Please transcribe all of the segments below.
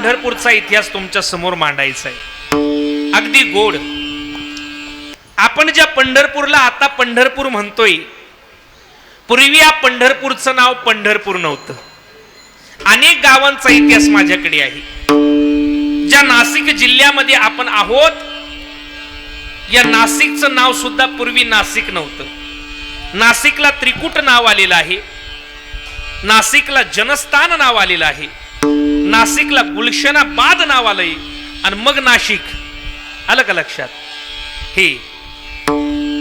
पंढरपूरचा इतिहास तुमच्यासमोर मांडायचा आहे. अगदी गोड. आपण ज्या पंढरपूरला आता पंढरपूर म्हणतोय पूर्वी या पंढरपूरचं नाव पंढरपूर नव्हतं. अनेक गावांचा इतिहास माझ्याकडे आहे. ज्या नाशिक जिल्ह्यामध्ये आपण आहोत या नाशिकचं नाव सुद्धा पूर्वी नाशिक नव्हतं. नाशिकला त्रिकुट नाव आलेलं आहे. नाशिकला जनस्थान नाव आलेलं आहे. नाशिकला गुलशनाबाद नाव आलंय आणि मग नाशिक. आलं का लक्षात? हे.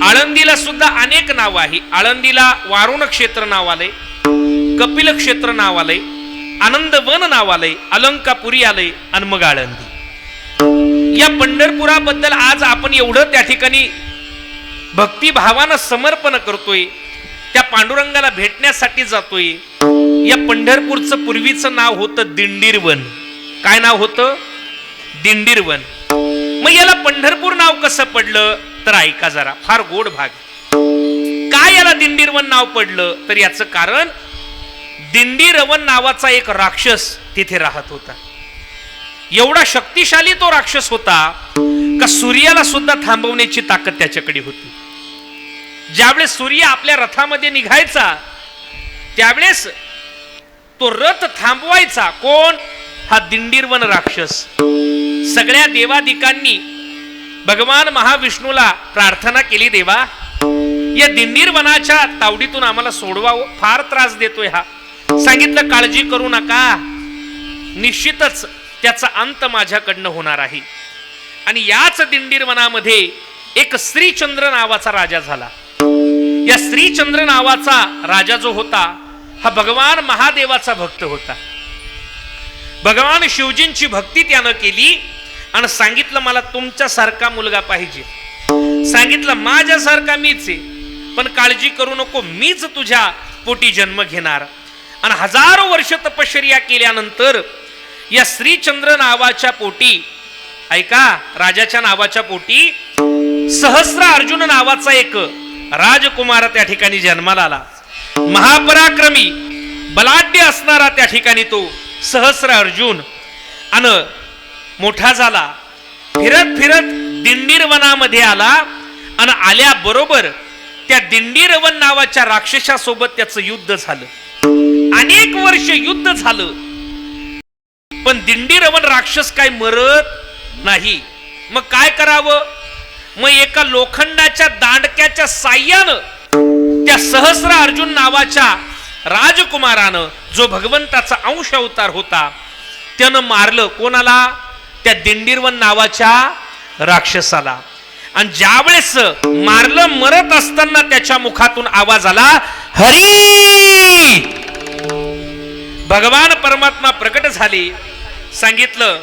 आळंदीला सुद्धा अनेक नाव आहे. आळंदीला वारुण क्षेत्र नाव आलंय कपिल क्षेत्र नाव आलंय आनंदवन नाव आलंय अलंकापुरी आलंय आणि मग आळंदी. या पंढरपुराबद्दल आज आपण एवढं त्या ठिकाणी भक्तिभावानं समर्पण करतोय त्या पांडुरंगाला भेटण्यासाठी जातोय या पंढरपूरचं पूर्वीचं नाव होतं दिंडीरवन. काय नाव होतं? दिंडीरवन. मग याला पंढरपूर नाव कसं पडलं? तर ऐका जरा फार गोड भाग. काय याला दिंडीरवन नाव पडलं? तर याचं कारण दिंडीरवन नावाचा एक राक्षस तिथे राहत होता. एवढा शक्तिशाली तो राक्षस होता का सूर्याला सुद्धा थांबवण्याची ताकद त्याच्याकडे होती. ज्यावेळेस सूर्य आपल्या रथामध्ये निघायचा त्यावेळेस तो रथ थांबवायचा. कोण? हा दिंडीरवन राक्षस. सगळ्या देवादिकांनी भगवान महाविष्णूला प्रार्थना केली देवा या दिंडीर वनाच्या तावडीतून आम्हाला सोडवावं हो. फार त्रास देतोय हा. सांगितलं काळजी करू नका. निश्चितच त्याचा अंत माझ्याकडनं होणार आहे. आणि याच दिंडीर वनामध्ये एक श्रीचंद्र नावाचा राजा झाला. या श्रीचंद्र नावाचा राजा जो होता हा भगवान महादेवाचा भक्त होता. भगवान शिवजींची भक्ती त्यानं केली आणि सांगितलं मला तुमच्यासारखा मुलगा पाहिजे. सांगितलं माझ्यासारखा मीच आहे पण काळजी करू नको मीच तुझ्या पोटी जन्म घेणार. आणि हजारो वर्ष तपश्चर्या केल्यानंतर या श्रीचंद्र नावाच्या पोटी ऐका राजाच्या नावाच्या पोटी सहस्र अर्जुन नावाचा एक राजकुमार त्या ठिकाणी जन्माला आला. महापराक्रमी बलाढ्य असणारा त्या ठिकाणी तो सहस्र अर्जुन. अन मोठा झाला. फिरत फिरत दिंडीर वनामध्ये आला. आणि आल्याबरोबर त्या दिंडीरवन नावाच्या राक्षसासोबत त्याचं युद्ध झालं. अनेक वर्ष युद्ध झालं. पण दिंडीरवन राक्षस काय मरत नाही. मग काय करावं? मग एका लोखंडाच्या दांडक्याच्या साह्यानं त्या सहस्र अर्जुन नावाच्या राजकुमारानं जो भगवंताचा अंश अवतार होता त्यानं मारलं. कोणाला? त्या दिंडीरवन नावाच्या राक्षसाला. आणि ज्यावेळेस मारलं मरत असताना त्याच्या मुखातून आवाज आला हरी! भगवान परमात्मा प्रकट झाली. सांगितलं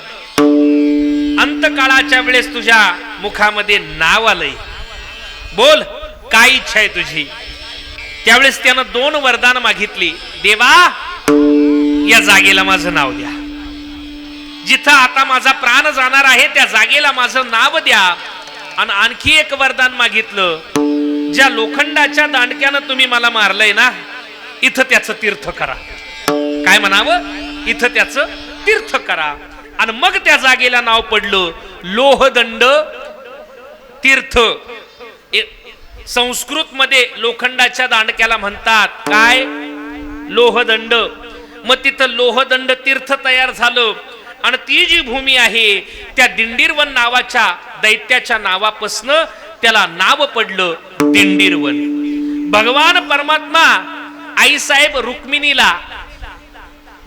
अंतकाळाच्या वेळेस तुझ्या मुखामध्ये नाव आलंय. बोल काय इच्छा आहे तुझी? त्यावेळेस त्यानं दोन वरदान मागितली. देवा या जागेला माझं नाव द्या. जिथं आता माझा प्राण जाणार आहे त्या जागेला माझं नाव द्या. आणि आणखी एक वरदान मागितलं. ज्या लोखंडाच्या दांडक्यानं तुम्ही मला मारलंय ना इथं त्याचं तीर्थ करा. काय म्हणावं? इथं त्याचं तीर्थ करा. आणि मग त्या जागेला नाव पडलं लोहदंड तीर्थ. संस्कृत मध्ये लोखंडाच्या दांडक्याला म्हणतात काय? लोहदंड. मग तिथं लोहदंड तीर्थ तयार झालं. आणि ती जी भूमी आहे त्या दिंडीरवन नावाच्या दैत्याच्या नावापासनं त्याला नाव पडलं दिंडीरवन. भगवान परमात्मा आईसाहेब रुक्मिणीला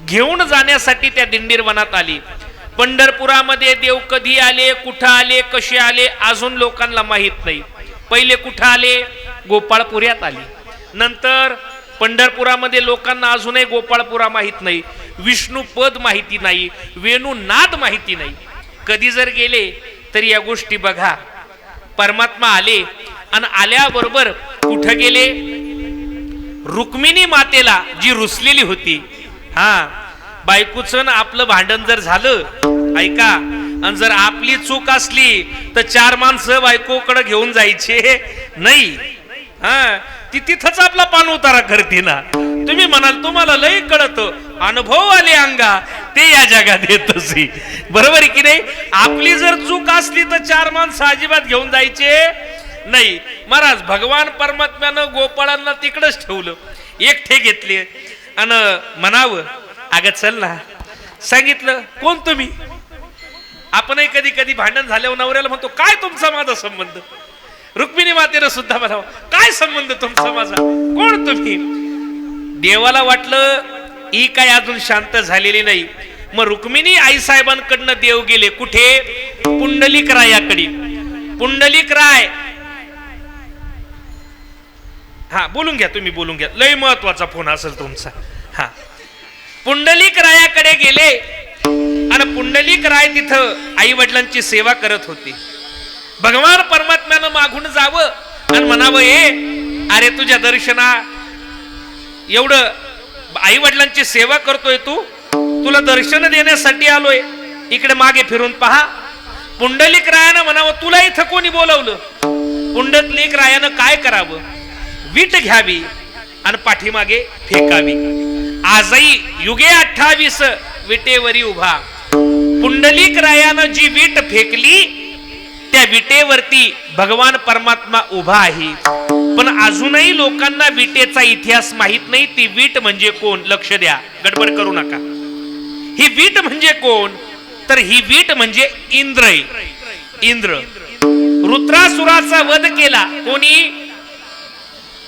घेऊन जाण्यासाठी त्या दिंडीरवनात आली. पंढरपुरामध्ये देव कधी आले कुठं आले कसे आले अजून लोकांना माहीत नाही. पहिले कुठं आले? गोपाळपुऱ्यात आले. नंतर पंढरपुरामध्ये लोकांना अजूनही गोपाळपुरा माहीत नाही विष्णू पद माहिती नाही वेणूनाद माहिती नाही. कधी जर गेले तर या गोष्टी बघा. परमात्मा आले आणि आल्याबरोबर कुठं गेले? रुक्मिणी मातेला जी रुसलेली होती. हा बायकोचं आपलं भांडण जर झालं ऐका आणि जर आपली चूक असली तर चार माणसं बायकोकडे घेऊन जायचे. नाही. हा ती तिथंच आपला पान उतारा करते ना. तुम्ही म्हणाल तुम्हाला लय कळत. अनुभव आले अंगा ते या जगात येत बरोबर आहे की नाही? आपली जर चूक असली तर चार माणसं अजिबात घेऊन जायचे नाही. महाराज भगवान परमात्म्यानं गोपाळांना तिकडच ठेवलं. एकठे घेतले. आणि म्हणावं अगं चल ना. सांगितलं कोण तुम्ही? आपणही कधी कधी भांडण झाल्यावर नवऱ्याला म्हणतो काय तुमचा माझा संबंध? रुक्मिणी मातेनं सुद्धा म्हणावं काय संबंध तुमचा माझा? कोण तुम्ही? देवाला वाटलं ही काय अजून शांत झालेली नाही. मग रुक्मिणी आई साहेबांकडनं देव गेले. कुठे? पुंडलिक रायाकडे पुंडलिक राय हा बोलून घ्या तुम्ही बोलून घ्या. लय महत्त्वाचा फोन असेल तुमचा. हा. पुंडलिक रायाकडे गेले. आणि पुंडलिक राय तिथं आई वडिलांची सेवा करत होती. भगवान परमात्म्यानं मागून जावं आणि म्हणावं ए अरे तुझ्या दर्शना एवढं आई वडिलांची सेवा करतोय तू? तुला दर्शन देण्यासाठी आलोय. इकडे मागे फिरून पहा. पुंडलिक रायानं म्हणावं तुला इथं कोणी बोलवलं? पुंडलिक रायानं काय करावं? वीट घ्यावी आणि पाठीमागे फेकावी. आजही युगे अठ्ठावीस विटेवरी उभा. पुंडलिक रायानं जी वीट फेकली त्या विटेवरती भगवान परमात्मा उभा आहे. पण अजूनही लोकांना विटेचा इतिहास माहीत नाही ती वीट म्हणजे कोण? लक्ष द्या. गडबड करू नका. ही वीट म्हणजे कोण? तर ही वीट म्हणजे इंद्र इंद्र. रुद्रासुराचा वध केला. कोणी?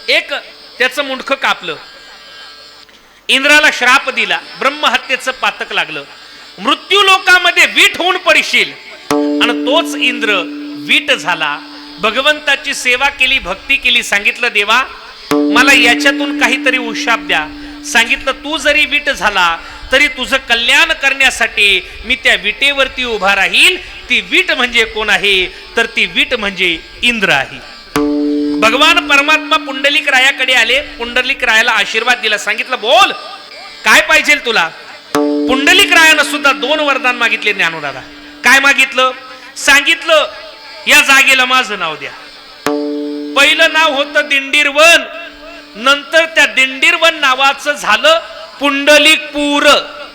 एक त्याचं मुंडख कापलं. इंद्राला श्राप दिला. ब्रह्महत्येचं पातक लागलं. मृत्यू लोकामध्ये वीट होऊन पडशील. आणि तोच इंद्र वीट झाला. भगवंताची सेवा केली भक्ती केली सांगितलं देवा मला याच्यातून काहीतरी उशाप द्या. सांगितलं तू जरी वीट झाला तरी तुझं कल्याण करण्यासाठी मी त्या विटेवरती उभा राहील. ती वीट म्हणजे कोण आहे? तर ती वीट म्हणजे इंद्र आहे. भगवान परमात्मा पुंडलिक रायाकडे आले. पुंडलिक रायाला आशीर्वाद दिला. सांगितलं बोल काय पाहिजे तुला? पुंडलिक रायानं सुद्धा दोन वरदान मागितले ज्ञानोदादा. काय मागितलं? सांगितलं या जागेला माझं नाव द्या. पहिलं नाव होतं दिंडीरवन. नंतर त्या दिंडीरवन नावाचं झालं पुंडलिकपूर.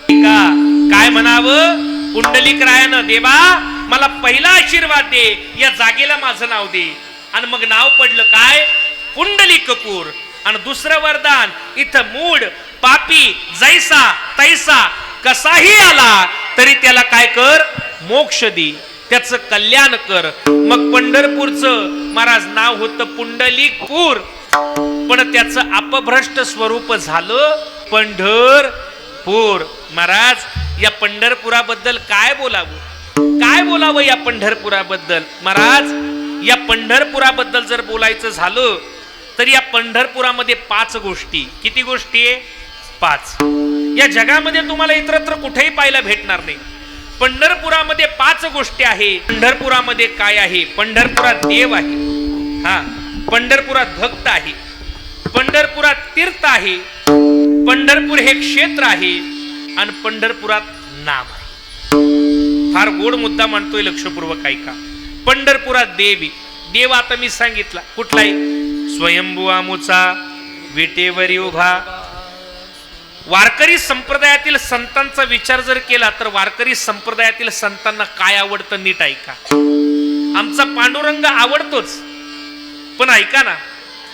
का काय म्हणावं? पुंडलिक रायानं देवा मला पहिला आशीर्वाद दे या जागेला माझं नाव दे. आणि मग नाव पडलं काय? पुंडलिकपूर. आणि दुसरं वरदान इथं मूड पापी जैसा तैसा कसाही आला तरी त्याला काय कर? मोक्ष दे. त्याचं कल्याण कर. मग पंढरपूरचं महाराज नाव होतं पुंडलिकपूर. पण त्याचं अपभ्रष्ट स्वरूप झालं पंढरपूर. महाराज या पंढरपुराबद्दल काय बोलावं? काय बोलावं या पंढरपुराबद्दल? महाराज या पंढरपुराबद्दल जर बोलायचं झालं तर या पंढरपुरामध्ये पाच गोष्टी. किती गोष्टी आहे? पाच. या जगामध्ये तुम्हाला इतरत्र कुठेही पाहायला भेटणार नाही. पंढरपुरामध्ये पाच गोष्टी आहे. पंढरपुरामध्ये काय आहे? पंढरपुरात देव आहे. हा. पंढरपुरात भक्त आहे. पंढरपुरात तीर्थ आहे. पंढरपूर हे क्षेत्र आहे आणि पंढरपुरात नाम आहे. फार गोड मुद्दा मांडतोय लक्षपूर्वक ऐका. पंढरपुरात देवी. देव आता मी सांगितला. कुठलाही स्वयंभू आमुचा विटेवरी उभा वारकरी संप्रदायातील संतांचा विचार जर केला तर वारकरी संप्रदायातील संतांना काय आवडतं नीट ऐका. आमचा पांडुरंग आवडतोच पण ऐका ना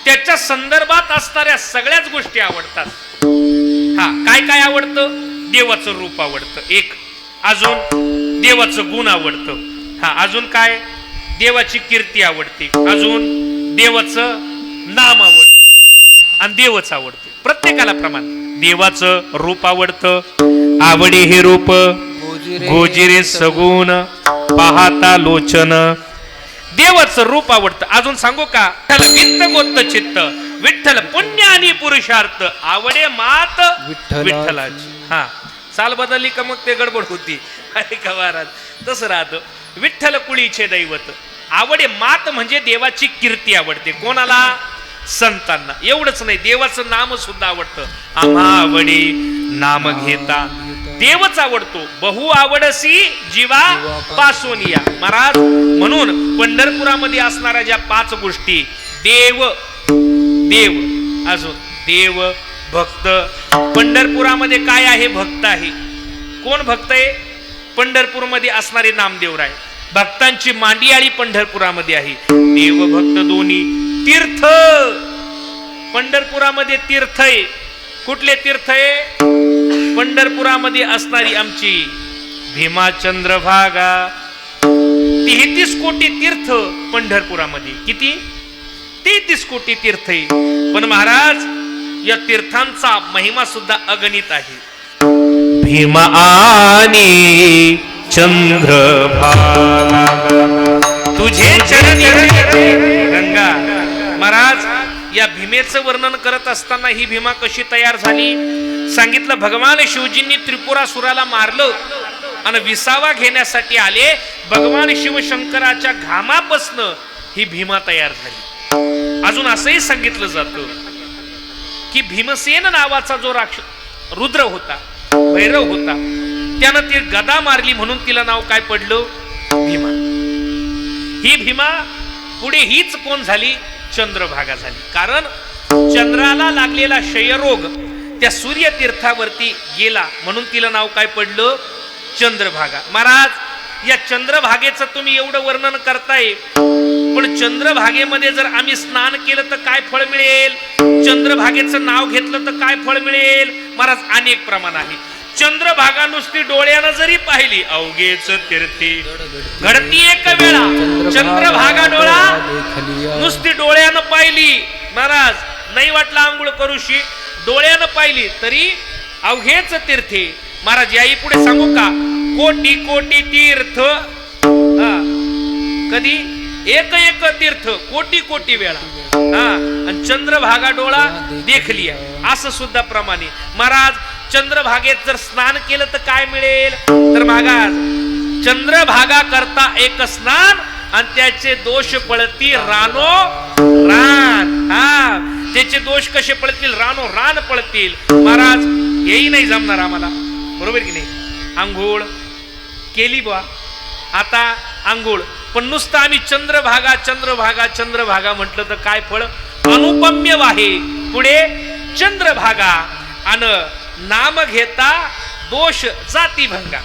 त्याच्या संदर्भात असणाऱ्या सगळ्याच गोष्टी आवडतात. हा काय काय आवडतं? देवाचं रूप आवडतं. एक अजून देवाचं गुण आवडतं. हा अजून काय? देवाची कीर्ती आवडते. अजून देवाचं नाम आवडतं. आणि देवच आवडते. प्रत्येकाला प्रमाण. देवाचं रूप आवडतं आवडी हे रूप. गोजिरे सगुण. पाहता लोचन. देवाचं रूप आवडतं अजून सांगू का? विठ्ठल वित्त गोत्त चित्त. विठ्ठल पुण्य आणि पुरुषार्थ. आवडे मात विठ्ठलाची. हा. चाल बदलली का मग ते गडबड होती. अरे का महाराज. तसं राहतं. विठ्ठल कुळीचे दैवत. आवडे मात म्हणजे देवाची कीर्ती आवडते. कोणाला? संतांना. एवढंच नाही देवाचं नाम सुद्धा आवडतं. आम्हा आवडी नाम घेता. देवच आवडतो. बहु आवडसी जीवा पासून या महाराज म्हणून पंढरपुरामध्ये असणाऱ्या ज्या पाच गोष्टी देव देव अजून देव भक्त पंढरपुरामध्ये काय आहे भक्त आहे? कोण भक्त आहे? पंढरपूरमध्ये असणारे नामदेवराय भक्तांची मांडियाळी पंढरपुरामध्ये आहे. देव भक्त दोन्ही. तीर्थ. पंढरपुरामध्ये तीर्थ आहे. कुठले तीर्थ आहे? पंढरपुरामध्ये असणारी आमची भीमाचंद्र भागा. तेहतीस कोटी तीर्थ पंढरपुरामध्ये. किती? तेहतीस कोटी तीर्थ आहे. पण महाराज या तीर्थांचा महिमा सुद्धा अगणित आहे. भीमा आणि चंद्रभागा तुझे चरण गंगा. महाराज या भीमेचं वर्णन करत असताना ही भीमा कशी तयार झाली? सांगितलं भगवान शिवजींनी त्रिपुरासुराला मारलं आणि विसावा घेण्यासाठी आले. भगवान शिवशंकराच्या घामापासनं ही भीमा तयार झाली. अजून असंही सांगितलं जातं की भीमसेन नावाचा जो राक्ष रुद्र होता भैरव होता त्यानं ती गदा मारली म्हणून तिला नाव काय पडलं? भीमा. ही भीमा पुढे हीच कोण झाली? चंद्रभागा झाली कारण चंद्राला लागलेला क्षयरोग त्या सूर्यतीर्थावरती गेला. म्हणून तिला नाव काय पडलं? चंद्रभागा. महाराज या चंद्रभागेचं तुम्ही एवढं वर्णन करताय. पण चंद्रभागेमध्ये जर आम्ही स्नान केलं तर काय फळ मिळेल? चंद्रभागेचं नाव घेतलं तर काय फळ मिळेल? महाराज अनेक प्रमाण आहे. चंद्रभागा नुसती डोळ्यानं जरी पाहिली अवघेच तीर्थी. घडती एक वेळा चंद्रभागा डोळा नुसती डोळ्यानं पाहिली. महाराज नाही वाटलं आंघोळ करूशी डोळ्यानं पाहिली तरी अवघेच तीर्थे. महाराज याही पुढे सांगू का? कोटी कोटी तीर्थ. हा. कधी? एक एक तीर्थ कोटी कोटी वेळा. हा. आणि चंद्रभागा डोळा देखली असं सुद्धा प्रमाणे. महाराज चंद्रभागेत जर स्नान केलं तर काय मिळेल? तर महाराज चंद्रभागा करता एक स्नान आणि त्याचे दोष पळतील रानो रान. हा त्याचे दोष कसे पळतील रानो रान पळतील महाराज हेही नाही जमणार आम्हाला. बरोबर की नाही? आंघोळ केली बा आता आंघोळ. पण नुसतं आम्ही चंद्रभागा चंद्रभागा चंद्रभागा म्हटलं तर काय फळ? अनुपम्य वाहे पुढे चंद्रभागा. आणि नाम घेता दोष जातीभंगा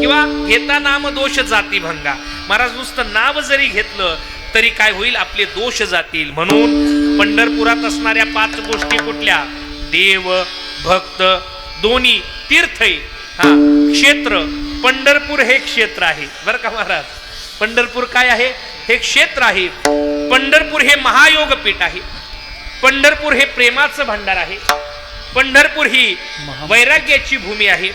किंवा घेता नाम दोष जातीभंगा महाराज नुसतं नाव जरी घेतलं तरी काय होईल? आपले दोष जातील म्हणून पंढरपुरात असणाऱ्या पाच गोष्टी कुठल्या? देव भक्त दोन्ही तीर्थ हा. क्षेत्र. पंढरपूर हे क्षेत्र आहे. बरं का महाराज? पंढरपूर काय आहे? हे क्षेत्र आहे. पंढरपूर हे महायोग पीठ आहे. पंढरपूर हे प्रेमाचं भांडार आहे. पंढरपूर ही वैराग्याची भूमी आहे.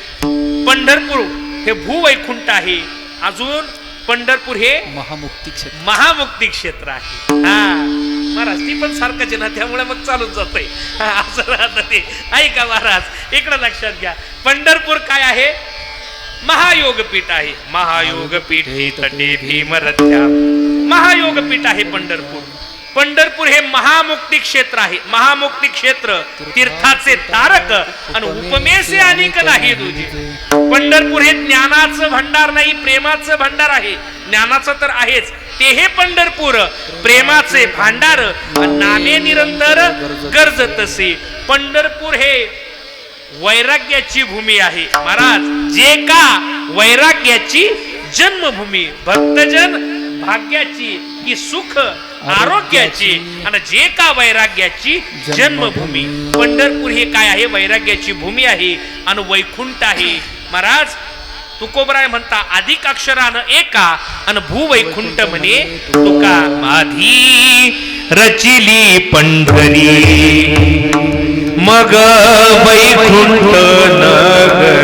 पंढरपूर हे भूवैकुंठ आहे. अजून पंढरपूर हे महामुक्ती क्षेत्र. महामुक्ती क्षेत्र आहे. हा. महाराज ती पण सारखंच आहे ना त्यामुळे मग चालून जातोय. असं राहतं ते. ऐका महाराज इकडं लक्षात घ्या. पंढरपूर काय आहे? महायोगपीठ आहे. महायोगपीठ हे तटे भीमरथ्या महायोगपीठ आहे पंढरपूर. पंढरपूर हे महामुक्ती क्षेत्र आहे. महामुक्ती क्षेत्र तीर्थाचे तारक आणि उपमेसे अनेक नाही तुझे पंढरपूर हे ज्ञानाचं भंडार नाही प्रेमाचं भंडार आहे. ज्ञानाचं तर आहेच. ते हे पंढरपूर. प्रेमाचे भांडार नामे निरंतर गरज तसे पंढरपूर हे वैराग्याची भूमी आहे. महाराज जे का वैराग्याची जन्मभूमी भक्तजन भाग्याची की सुख आरोग्याची आणि जे का वैराग्याची जन्मभूमी. पंढरपूर हे काय आहे? वैराग्याची भूमी आहे आणि वैकुंठ आहे. महाराज तुकोबराय म्हणता अधिक अक्षरानं एका आणि भूवैकुंठ म्हणे तुका माधी. रचिली पंढरी. मग वैकुंठ नगरी